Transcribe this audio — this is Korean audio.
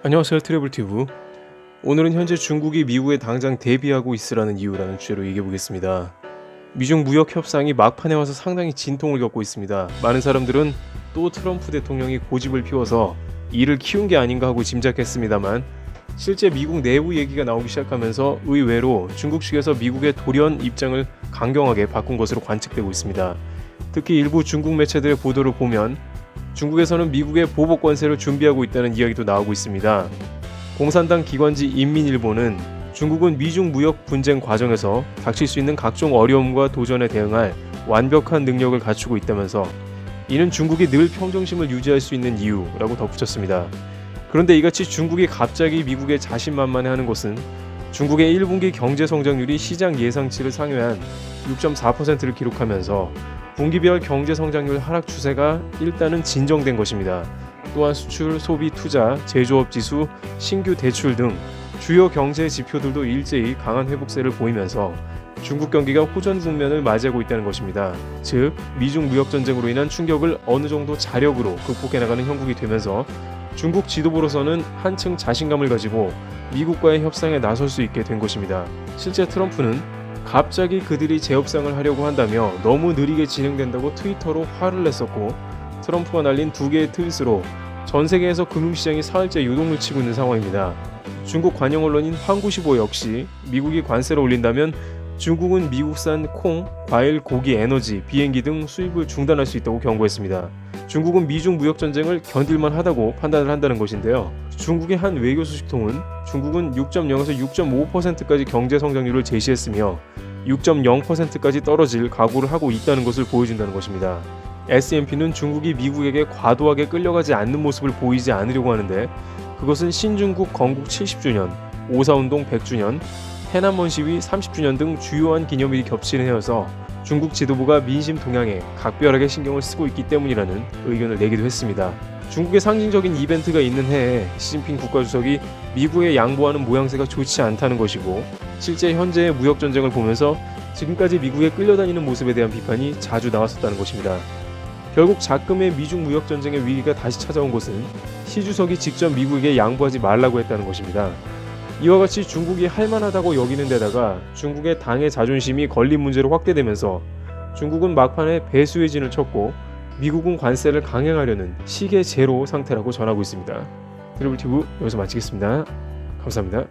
안녕하세요 트래블튜브. 오늘은 현재 중국이 미국에 당장 대비하고 있으라는 이유라는 주제로 얘기해 보겠습니다. 미중 무역 협상이 막판에 와서 상당히 진통을 겪고 있습니다. 많은 사람들은 또 트럼프 대통령이 고집을 피워서 이를 키운 게 아닌가 하고 짐작했습니다만 실제 미국 내부 얘기가 나오기 시작하면서 의외로 중국 측에서 미국의 돌연 입장을 강경하게 바꾼 것으로 관측되고 있습니다. 특히 일부 중국 매체들의 보도를 보면 중국에서는 미국의 보복 관세를 준비하고 있다는 이야기도 나오고 있습니다. 공산당 기관지 인민일보는 중국은 미중 무역 분쟁 과정에서 닥칠 수 있는 각종 어려움과 도전에 대응할 완벽한 능력을 갖추고 있다면서 이는 중국이 늘 평정심을 유지할 수 있는 이유라고 덧붙였습니다. 그런데 이같이 중국이 갑자기 미국에 자신만만해 하는 것은 중국의 1분기 경제 성장률이 시장 예상치를 상회한 6.4%를 기록하면서 분기별 경제 성장률 하락 추세가 일단은 진정된 것입니다. 또한 수출, 소비, 투자, 제조업 지수, 신규 대출 등 주요 경제 지표들도 일제히 강한 회복세를 보이면서 중국 경기가 호전 국면을 맞이하고 있다는 것입니다. 즉, 미중 무역 전쟁으로 인한 충격을 어느 정도 자력으로 극복해 나가는 형국이 되면서 중국 지도부로서는 한층 자신감을 가지고 미국과의 협상에 나설 수 있게 된 것입니다. 실제 트럼프는 갑자기 그들이 재협상을 하려고 한다며 너무 느리게 진행된다고 트위터로 화를 냈었고 트럼프가 날린 두 개의 트윗으로 전 세계에서 금융시장이 사흘째 요동을 치고 있는 상황입니다. 중국 관영 언론인 황구시보 역시 미국이 관세를 올린다면 중국은 미국산 콩, 과일, 고기, 에너지, 비행기 등 수입을 중단할 수 있다고 경고했습니다. 중국은 미중 무역 전쟁을 견딜만 하다고 판단을 한다는 것인데요. 중국의 한 외교 소식통은 중국은 6.0에서 6.5%까지 경제 성장률을 제시했으며 6.0%까지 떨어질 각오를 하고 있다는 것을 보여준다는 것입니다. S&P는 중국이 미국에게 과도하게 끌려가지 않는 모습을 보이지 않으려고 하는데 그것은 신중국 건국 70주년, 오사운동 100주년, 해남원 시위 30주년 등 주요한 기념일이 겹치는 해여서 중국 지도부가 민심 동향에 각별하게 신경을 쓰고 있기 때문이라는 의견을 내기도 했습니다. 중국의 상징적인 이벤트가 있는 해에 시진핑 국가주석이 미국에 양보하는 모양새가 좋지 않다는 것이고 실제 현재의 무역 전쟁을 보면서 지금까지 미국에 끌려다니는 모습에 대한 비판이 자주 나왔었다는 것입니다. 결국 작금의 미중 무역 전쟁의 위기가 다시 찾아온 것은 시 주석이 직접 미국에게 양보하지 말라고 했다는 것입니다. 이와 같이 중국이 할만하다고 여기는 데다가 중국의 당의 자존심이 걸린 문제로 확대되면서 중국은 막판에 배수의 진을 쳤고 미국은 관세를 강행하려는 시계 제로 상태라고 전하고 있습니다. 드리블 튜브 여기서 마치겠습니다. 감사합니다.